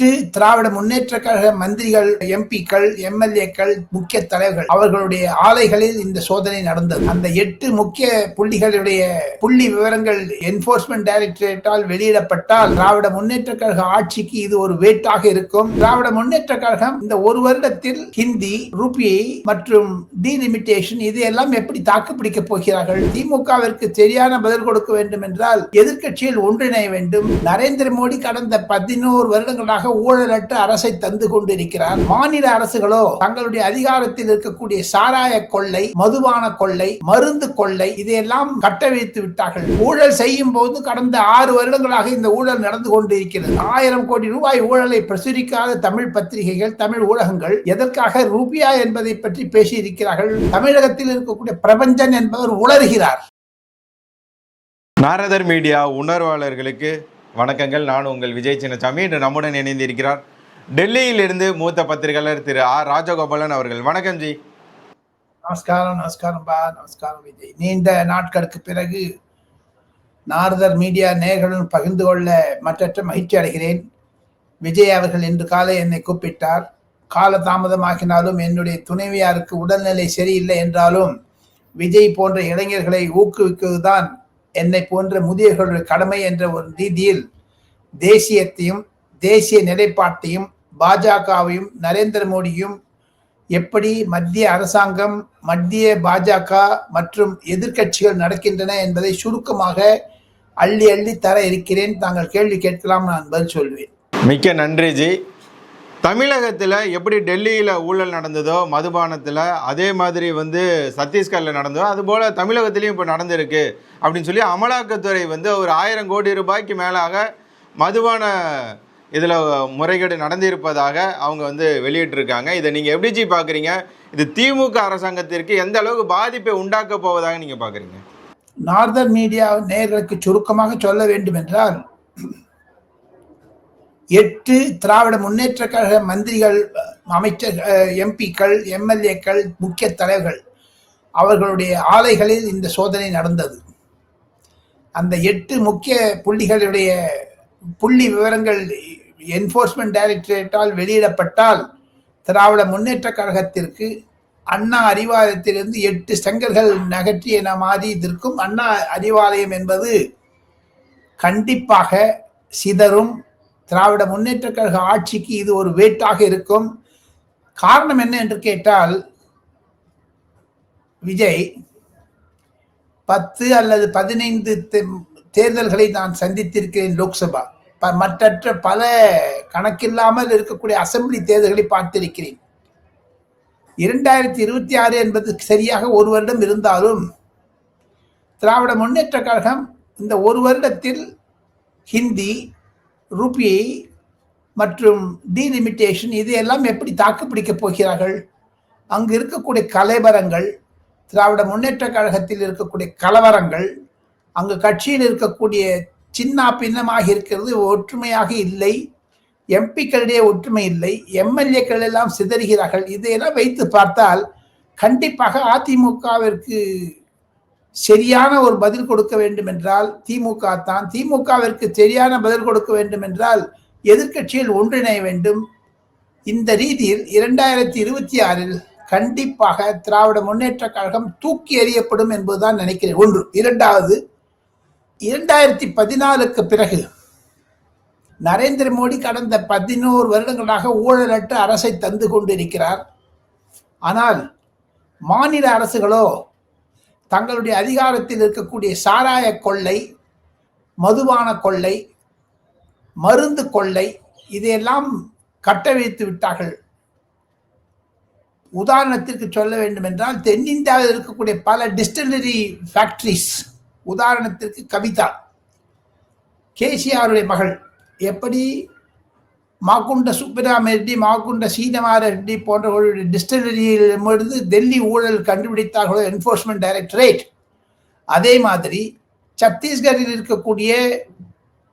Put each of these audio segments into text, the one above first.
எட்டு திராவிட முன்னேற்ற கழக மந்திரிகள் எம்பிக்கள் எம்எல்ஏக்கள் முக்கிய தலைவர்கள் அவர்களுடைய ஆலைகளில் இந்த சோதனை நடந்தது. அந்த எட்டு முக்கிய புள்ளிகளுடைய புள்ளி விவரங்கள் என்போர்ஸ்மெண்ட் டைரக்டரேட்டால் வெளியிடப்பட்டால் திராவிட முன்னேற்ற கழக ஆட்சிக்கு இது ஒரு வேட்டாக இருக்கும். திராவிட முன்னேற்ற கழகம் இந்த ஒரு வருடத்தில் ஹிந்தி ரூபியை மற்றும் டிலிமிட்டேஷன் இதையெல்லாம் எப்படி தாக்கு போகிறார்கள்? திமுகவிற்கு சரியான பதில் கொடுக்க வேண்டும் என்றால் எதிர்க்கட்சியில் ஒன்றிணைய வேண்டும். நரேந்திர மோடி கடந்த பதினோரு வருடங்களாக ஊழலற்ற அரசை தந்து கொண்டிருக்கிறார். மாநில அரசுகளோ தங்களுடைய அதிகாரத்தில் இருக்கக்கூடிய சாராய கொள்ளை மதுபான கொள்ளை மருந்து கொள்ளை இதையெல்லாம் கட்டவிழ்த்து விட்டார்கள். ஊழல் செய்யும் போது கடந்த ஆறு வருடங்களாக இந்த ஊழல் நடந்து கொண்டிருக்கிறது. ஆயிரம் கோடி ரூபாய் ஊழலை பிரசுரிக்காத தமிழ் பத்திரிகைகள் தமிழ் ஊடகங்கள் எதற்காக ரூபியா என்பதை பற்றி பேசியிருக்கிறார்கள். தமிழகத்தில் இருக்கக்கூடிய பிரபஞ்சன் என்பவர் உளறுகிறார். நாரதர் மீடியா உணர்வாளர்களுக்கு வணக்கங்கள். நான் உங்கள் விஜய் சின்னசாமி. இன்று நம்முடன் இணைந்திருக்கிறார் டெல்லியிலிருந்து மூத்த பத்திரிகையாளர் திரு ஆர் ராஜகோபாலன் அவர்கள். வணக்கம் ஜி. நமஸ்காரம் நமஸ்காரம் பா நமஸ்காரம் விஜய். நீண்ட நாட்களுக்கு பிறகு நாரதர் மீடியா நேர்களுடன் பகிர்ந்து கொள்ள மற்றற்ற மகிழ்ச்சி அடைகிறேன். விஜய் அவர்கள் இன்று காலை என்னை கூப்பிட்டார். கால தாமதமாக்கினாலும் என்னுடைய துணைவியாருக்கு உடல்நிலை சரியில்லை என்றாலும் விஜய் போன்ற இளைஞர்களை ஊக்குவிக்குவதுதான் என்னை போன்ற முதியவர்களுடைய கடமை என்ற ஒரு ரீதியில் தேசியத்தையும் தேசிய நிலைப்பாட்டையும் பாஜகவையும் நரேந்திர மோடியும் எப்படி மத்திய அரசாங்கம் மத்திய பாஜக மற்றும் எதிர்க்கட்சிகள் நடக்கின்றன என்பதை சுருக்கமாக அள்ளி அள்ளி தர இருக்கிறேன். தாங்கள் கேள்வி கேட்கலாம் நான் பதில் சொல்வேன். மிக்க நன்றி ஜி. தமிழகத்தில் எப்படி டெல்லியில் ஊழல் நடந்ததோ மதுபானத்தில் அதே மாதிரி வந்து சத்தீஸ்கரில் நடந்ததோ அதுபோல் தமிழகத்திலையும் இப்போ நடந்திருக்கு அப்படின்னு சொல்லி அமலாக்கத்துறை வந்து ஒரு ஆயிரம் கோடி ரூபாய்க்கு மேலாக மதுபான இதில் முறைகேடு நடந்திருப்பதாக அவங்க வந்து வெளியிட்டிருக்காங்க. இதை நீங்கள் எப்படி பார்க்குறீங்க இது திமுக அரசாங்கத்திற்கு எந்த அளவுக்கு பாதிப்பை உண்டாக்க போவதாக நீங்கள் பார்க்குறீங்க நார்தர் மீடியா நேர்களுக்கு சுருக்கமாக சொல்ல வேண்டும் என்றால் எட்டு திராவிட முன்னேற்ற கழக மந்திரிகள் அமைச்சர் எம்பிக்கள் எம்எல்ஏக்கள் முக்கிய தலைவர்கள் அவர்களுடைய ஆலைகளில் இந்த சோதனை நடந்தது. அந்த எட்டு முக்கிய புள்ளிகளுடைய புள்ளி விவரங்கள் என்போர்ஸ்மெண்ட் டைரக்டரேட்டால் வெளியிடப்பட்டால் திராவிட முன்னேற்ற கழகத்திற்கு அண்ணா அறிவாலயத்திலிருந்து எட்டு செங்கல்கள் நகற்றிய மாதிரி இதற்கும் அண்ணா அறிவாலயம் என்பது கண்டிப்பாக சிதறும். திராவிட முன்னேற்ற கழக ஆட்சிக்கு இது ஒரு வேட்டாக இருக்கும். காரணம் என்ன என்று கேட்டால் விஜய் பத்து அல்லது பதினைந்து தேர்தல்களை நான் சந்தித்திருக்கிறேன் லோக்சபா. மற்ற பல கணக்கில்லாமல் இருக்கக்கூடிய அசம்பிளி தேர்தல்களை பார்த்திருக்கிறேன். இரண்டாயிரத்தி இருபத்தி ஆறு என்பது சரியாக ஒரு வருடம் இருந்தாலும் திராவிட முன்னேற்ற கழகம் இந்த ஒரு வருடத்தில் ஹிந்தி ரூபி மற்றும் டிலிமிட்டேஷன் இதையெல்லாம் எப்படி தாக்குப்பிடிக்கப் போகிறார்கள்? அங்கு இருக்கக்கூடிய கலைவரங்கள் திராவிட முன்னேற்ற கழகத்தில் இருக்கக்கூடிய கலவரங்கள் அங்கு கட்சியில் இருக்கக்கூடிய சின்ன பின்னமாக இருக்கிறது ஒற்றுமையாக இல்லை எம்பிக்களிடையே ஒற்றுமை இல்லை எம்எல்ஏக்கள் எல்லாம் சிதறுகிறார்கள். இதையெல்லாம் வைத்து பார்த்தால் கண்டிப்பாக அதிமுகவிற்கு சரியான ஒரு பதில் கொடுக்க வேண்டும் என்றால் திமுக தான். திமுகவிற்கு சரியான பதில் கொடுக்க வேண்டும் என்றால் எதிர்க்கட்சியில் ஒன்றிணைய வேண்டும். இந்த ரீதியில் இரண்டாயிரத்தி இருபத்தி ஆறில் கண்டிப்பாக திராவிட முன்னேற்ற கழகம் தூக்கி எறியப்படும் என்பதுதான் நினைக்கிறேன். ஒன்று. இரண்டாவது இரண்டாயிரத்தி பதினாலுக்கு பிறகு நரேந்திர மோடி கடந்த பதினோரு வருடங்களாக ஊழலற்ற அரசை தந்து கொண்டிருக்கிறார். ஆனால் மாநில அரசுகளோ தங்களுடைய அதிகாரத்தில் இருக்கக்கூடிய சாராய கொள்ளை மதுபான கொள்ளை மருந்து கொள்ளை இதையெல்லாம் கட்டவிழ்த்து விட்டார்கள். உதாரணத்திற்கு சொல்ல வேண்டும் என்றால் தென்னிந்தியாவில் இருக்கக்கூடிய பல டிஸ்டிலரி ஃபேக்டரிஸ் உதாரணத்திற்கு கவிதா கேசிஆருடைய மகள் எப்படி மாக்குண்ட சுப்பிராம ரெட்டி மாக்குண்ட சீனமார ரெட்டி போன்றவர்களுடைய டிஸ்டிலரியிலிருந்து டெல்லி ஊழல் கண்டுபிடித்தார்களோ என்ஃபோர்ஸ்மெண்ட் டைரக்டரேட் அதே மாதிரி சத்தீஸ்கரில் இருக்கக்கூடிய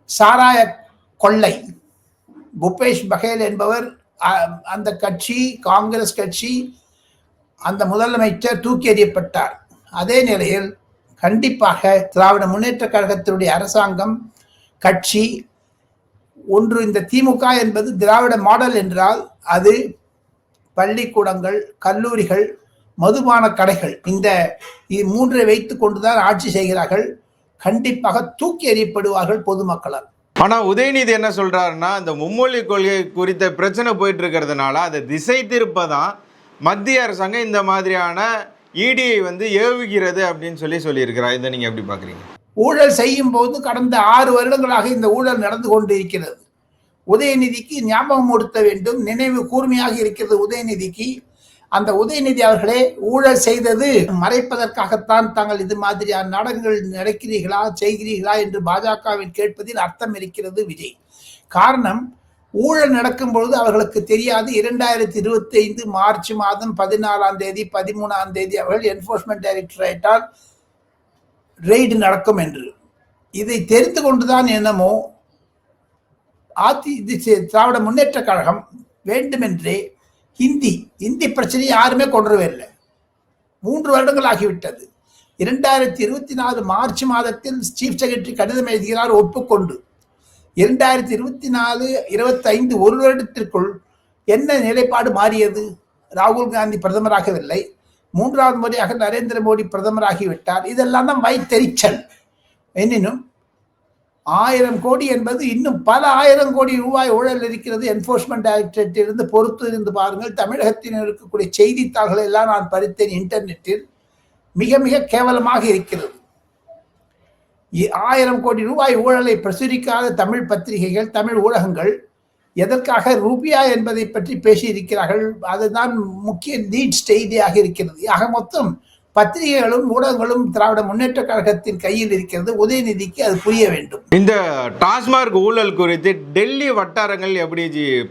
சாராய கொள்ளை. பூபேஷ் பகேல் என்பவர் அந்த கட்சி காங்கிரஸ் கட்சி அந்த முதலமைச்சர் தூக்கி எறியப்பட்டார். அதே நிலையில் கண்டிப்பாக திராவிட முன்னேற்ற கழகத்தினுடைய அரசாங்கம் கட்சி ஒன்று இந்த திமுக என்பது திராவிட மாடல் என்றால் அது பள்ளிக்கூடங்கள் கல்லூரிகள் மதுபான கடைகள். இந்த மூன்றை வைத்துக் கொண்டுதான் ஆட்சி செய்கிறார்கள். கண்டிப்பாக தூக்கி எறியப்படுவார்கள் பொதுமக்களால் ஆனா உதயநிதி என்ன சொல்றாருன்னா இந்த மும்மொழி கொள்கை குறித்த பிரச்சனை போயிட்டு இருக்கிறதுனால அதை திசை திருப்பதான் மத்திய அரசாங்கம் இந்த மாதிரியான இடியை வந்து ஏவுகிறது அப்படின்னு சொல்லி சொல்லியிருக்கிறார். இதை நீங்க எப்படி பாக்குறீங்க? ஊழல் செய்யும் போது கடந்த ஆறு வருடங்களாக இந்த ஊழல் நடந்து கொண்டு இருக்கிறது உதயநிதிக்கு ஞாபகம் கொடுத்த வேண்டும். நினைவு கூர்மையாக இருக்கிறது உதயநிதிக்கு. அந்த உதயநிதி அவர்களே ஊழல் செய்தது மறைப்பதற்காகத்தான் தாங்கள் இது மாதிரியான நாடகங்கள் நடக்கிறீர்களா செய்கிறீர்களா என்று பாஜகவில் கேட்பதில் அர்த்தம் இருக்கிறது விஜய். காரணம் ஊழல் நடக்கும் பொழுது அவர்களுக்கு தெரியாது. இரண்டாயிரத்தி இருபத்தி ஐந்து மார்ச் மாதம் பதினாலாம் தேதி பதிமூணாம் தேதி அவர்கள் என்போர்ஸ்மெண்ட் டைரக்டரேட்டால் ரெய்டு நடக்கும் என்று. இதை தெரிந்து கொண்டுதான் என்னமோ அதி திராவிட முன்னேற்ற கழகம் வேண்டுமென்றே ஹிந்தி ஹிந்தி பிரச்சனையை யாருமே கொண்டு இல்லை மூன்று வருடங்கள் ஆகிவிட்டது. இரண்டாயிரத்தி இருபத்தி நாலு மார்ச் மாதத்தில் சீஃப் செக்ரட்டரி கடிதம் எழுதுகிறார் ஒப்புக்கொண்டு. இரண்டாயிரத்தி இருபத்தி நாலு இருபத்தி ஐந்து ஒரு வருடத்திற்குள் என்ன நிலைப்பாடு மாறியது? ராகுல் காந்தி பிரதமராகவில்லை. மூன்றாவது முறையாக நரேந்திர மோடி பிரதமராகிவிட்டார் இதெல்லாம் தான் வைத்தெரிச்சல். எனினும் ஆயிரம் கோடி என்பது இன்னும் பல ஆயிரம் கோடி ரூபாய் ஊழல் இருக்கிறது. என்போர்ஸ்மெண்ட் டைரக்டரேட்டிலிருந்து இருந்து பொறுத்து இருந்து பாருங்கள். தமிழகத்தில் இருக்கக்கூடிய செய்தித்தாள்களை எல்லாம் நான் படித்தேன் இன்டர்நெட்டில். மிக மிக கேவலமாக இருக்கிறது. ஆயிரம் கோடி ரூபாய் ஊழலை பிரசுரிக்காத தமிழ் பத்திரிகைகள் தமிழ் ஊடகங்கள் எதற்காக ரூபியா என்பதை பற்றி பேசியிருக்கிறார்கள்? அதுதான் முக்கிய லீட் செய்தியாக இருக்கிறது. ஆக மொத்தம் பத்திரிகைகளும் ஊடகங்களும் திராவிட முன்னேற்ற கழகத்தின் கையில் இருக்கிறது. உதயநிதிக்கு அது புரிய வேண்டும். இந்த டாஸ்மார்க் ஊழல் குறித்து டெல்லி வட்டாரங்கள் எப்படி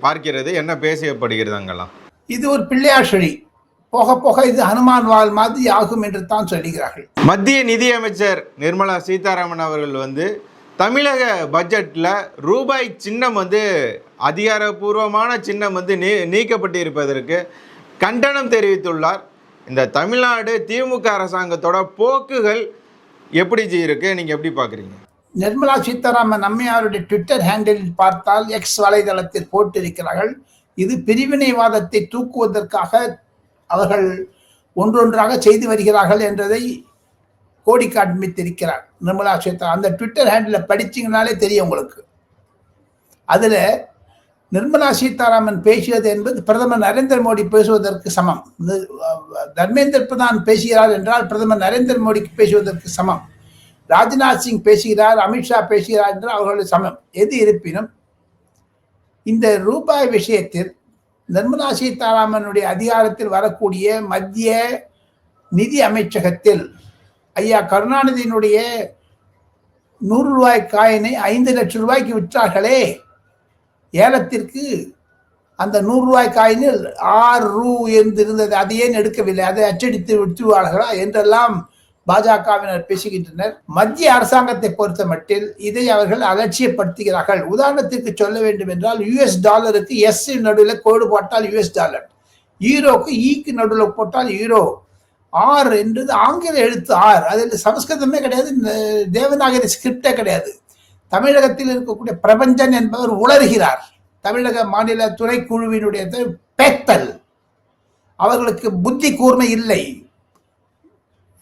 பார்க்கிறது? என்ன பேசப்படுகிறது அங்கெல்லாம்? இது ஒரு பிள்ளையார் செடி. போக போக இது ஹனுமான் வால் மாதிரி ஆகும் என்று தான் சொல்லுகிறார்கள் மத்திய நிதியமைச்சர் நிர்மலா சீதாராமன் அவர்கள் வந்து தமிழக பட்ஜெட்டில் ரூபாய் சின்னம் வந்து அதிகாரப்பூர்வமான சின்னம் வந்து நீ நீக்கப்பட்டு இருப்பதற்கு கண்டனம் தெரிவித்துள்ளார். இந்த தமிழ்நாடு திமுக அரசாங்கத்தோட போக்குகள் எப்படி இருக்கு? நீங்கள் எப்படி பார்க்குறீங்க நிர்மலா சீதாராமன் அம்மையாருடைய ட்விட்டர் ஹேண்டில் பார்த்தால் எக்ஸ் வலைதளத்தில் போட்டிருக்கிறார்கள். இது பிரிவினைவாதத்தை தூக்குவதற்காக அவர்கள் ஒன்றொன்றாக செய்து வருகிறார்கள் என்றதை கோடி காண்பித்திருக்கிறார் நிர்மலா சீதா அந்த ட்விட்டர் ஹேண்டில் படிச்சிங்கனாலே தெரியும் உங்களுக்கு. அதில் நிர்மலா சீதாராமன் பேசியது என்பது பிரதமர் நரேந்திர மோடி பேசுவதற்கு சமம். தர்மேந்திர பிரதான் பேசுகிறார் என்றால் பிரதமர் நரேந்திர மோடிக்கு பேசுவதற்கு சமம். ராஜ்நாத் சிங் பேசுகிறார் அமித்ஷா பேசுகிறார் என்று அவர்களுடைய சமம். எது இருப்பினும் இந்த ரூபாய் விஷயத்தில் நிர்மலா சீதாராமனுடைய அதிகாரத்தில் வரக்கூடிய மத்திய நிதி அமைச்சகத்தில் ஐயா கருணாநிதியினுடைய நூறு ரூபாய் காயினை ஐந்து லட்சம் ரூபாய்க்கு விற்றார்களே. ஏலத்திற்கு அந்த நூறு ரூபாய் காயினில் ஆறு ரூ என்று இருந்தது அதை ஏன் எடுக்கவில்லை? அதை அச்சடித்து விற்றுவார்களா என்றெல்லாம் பாஜகவினர் பேசுகின்றனர். மத்திய அரசாங்கத்தை பொறுத்த மட்டில் இதை அவர்கள் அலட்சியப்படுத்துகிறார்கள். உதாரணத்திற்கு சொல்ல வேண்டும் என்றால் யுஎஸ் டாலருக்கு எஸ் நடுவில் கோடு போட்டால் யுஎஸ் டாலர் ஈரோக்கு ஈக்கு நடுவில் போட்டால் ஈரோ ஆர் என்றது ஆங்கில எழுத்து ஆர். அதில் சமஸ்கிருதமே கிடையாது தேவநாகரி ஸ்கிரிப்டே கிடையாது. தமிழகத்தில் இருக்கக்கூடிய பிரபஞ்சன் என்பவர் உளர்கிறார் தமிழக மாநில துணைக்குழுவினுடைய குழுவினுடைய பேத்தல். அவர்களுக்கு புத்தி கூர்மை இல்லை.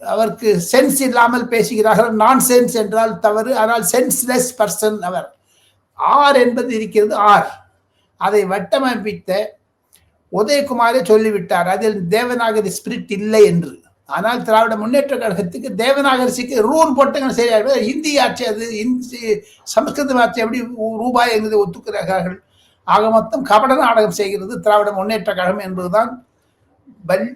அவருக்கு சென்ஸ் இல்லாமல் பேசுகிறார்கள். நான் சென்ஸ் என்றால் தவறு ஆனால் சென்ஸ்லெஸ் பர்சன் அவர். ஆர் என்பது இருக்கிறது ஆர். அதை வட்டமைப்பித்த உதயகுமாரே சொல்லிவிட்டார். அதில் தேவநாகரி ஸ்பிரிட் இல்லை என்று. ஆனால் திராவிட முன்னேற்ற கழகத்துக்கு தேவநாகரிசிக்கு ரூல் போட்டங்க சரியாக இந்தி ஆட்சி அது இந்தி சமஸ்கிருத ஆட்சி எப்படி ரூ- ரூபாய் என்பதை ஒத்துக்கிறார்கள். ஆக மொத்தம் கபட நாடகம் செய்கிறது திராவிட முன்னேற்ற கழகம் என்பதுதான்.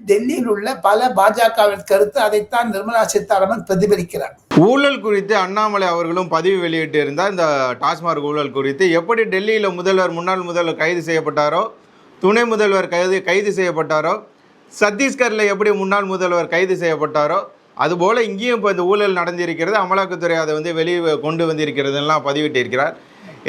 டெல்லியில் உள்ள பல பாஜகவின் கருத்து அதைத்தான் நிர்மலா சீதாராமன் பிரதிபலிக்கிறார். ஊழல் குறித்து அண்ணாமலை அவர்களும் பதிவு வெளியிட்டு இருந்தார் இந்த டாஸ்மார்க் ஊழல் குறித்து எப்படி டெல்லியில் முதல்வர் முன்னாள் முதல்வர் கைது செய்யப்பட்டாரோ துணை முதல்வர் கைது கைது செய்யப்பட்டாரோ சத்தீஸ்கரில் எப்படி முன்னாள் முதல்வர் கைது செய்யப்பட்டாரோ அதுபோல் இங்கேயும் இப்போ இந்த ஊழல் நடந்திருக்கிறது அமலாக்கத்துறை அதை வந்து வெளியே கொண்டு வந்திருக்கிறதுலாம் பதிவிட்டிருக்கிறார்.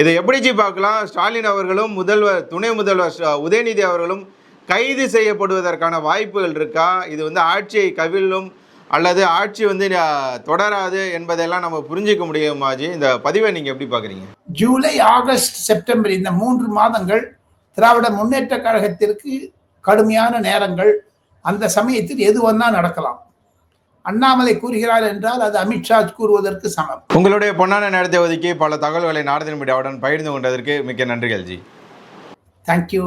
இதை எப்படிச்சு பார்க்கலாம்? ஸ்டாலின் அவர்களும் முதல்வர் துணை முதல்வர் உதயநிதி அவர்களும் கைது செய்யப்படுவதற்கான வாய்ப்புகள் இருக்கா? இது வந்து ஆட்சியை கவிழும் அல்லது ஆட்சி வந்து தொடராது என்பதெல்லாம் நம்ம புரிஞ்சிக்க முடியும் ஜி இந்த பதிவை நீங்கள் எப்படி பார்க்குறீங்க? ஜூலை ஆகஸ்ட் செப்டம்பர் இந்த மூன்று மாதங்கள் திராவிட முன்னேற்ற கழகத்திற்கு கடுமையான நேரங்கள். அந்த சமயத்தில் எது வந்தா நடக்கலாம். அண்ணாமலை கூறுகிறார் என்றால் அது அமித்ஷா கூறுவதற்கு சமம். உங்களுடைய பொன்னான நேரத்தை ஒதுக்கி பல தகவல்களை நாரதன் மீடியாவுடன் பகிர்ந்து கொண்டதற்கு மிக்க நன்றிகள் ஜி. தேங்க்யூ